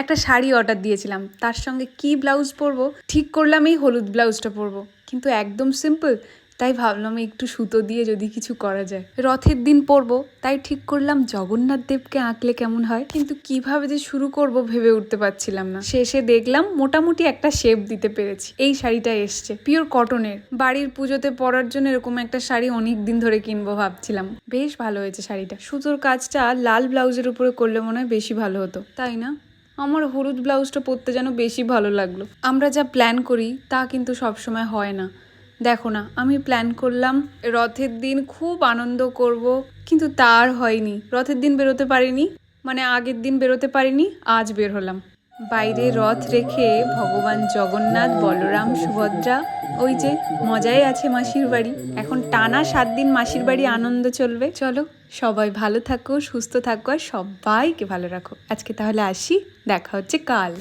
একটা শাড়ি অর্ডার দিয়েছিলাম। তার সঙ্গে কি ব্লাউজ পরবো? ঠিক করলাম এই হলুদ ব্লাউজটা পরবো। কিন্তু একদম সিম্পল তাই ভাবলাম একটু সুতো দিয়ে যদি কিছু করা যায়। রথের দিন পরবো, তাই ঠিক করলাম জগন্নাথ দেবকে আঁকলে কেমন হয়? কিন্তু কীভাবে যে শুরু করব ভেবে উঠতে পারছিলাম না। শেষে দেখলাম মোটামুটি একটা শেপ দিতে পেরেছি। এই শাড়িটা এসছে পিওর কটনের বাড়ির পুজোতে পরার জন্য এরকম একটা শাড়ি অনেক দিন ধরে কিনবো ভাবছিলাম। বেশ ভালো হয়েছে শাড়িটা। সুতোর কাজটা লাল ব্লাউজের উপরে করলে মনে হয় বেশি ভালো হতো। তাই না? আমার হলুদ ব্লাউজটা পরতে যেন বেশি ভালো লাগল। আমরা যা প্ল্যান করি, তা কিন্তু সবসময় হয় না। দেখো না, আমি প্ল্যান করলাম রথের দিন খুব আনন্দ করব, কিন্তু তার হয়নি। রথের দিন বেরোতে পারিনি মানে আগের দিন বেরোতে পারিনি, আজ বের হলাম। বাইরে রথ রেখে ভগবান জগন্নাথ, বলরাম, সুভদ্রা, ওই যে মজাই আছে মাসির বাড়ি। এখন টানা সাত দিন মাসির বাড়ি আনন্দ চলবে। চলো, সবাই ভালো থাকো, সুস্থ থাকো আর সবাইকে ভালো রাখো। আজকে তাহলে আসি, দেখা হচ্ছে কাল।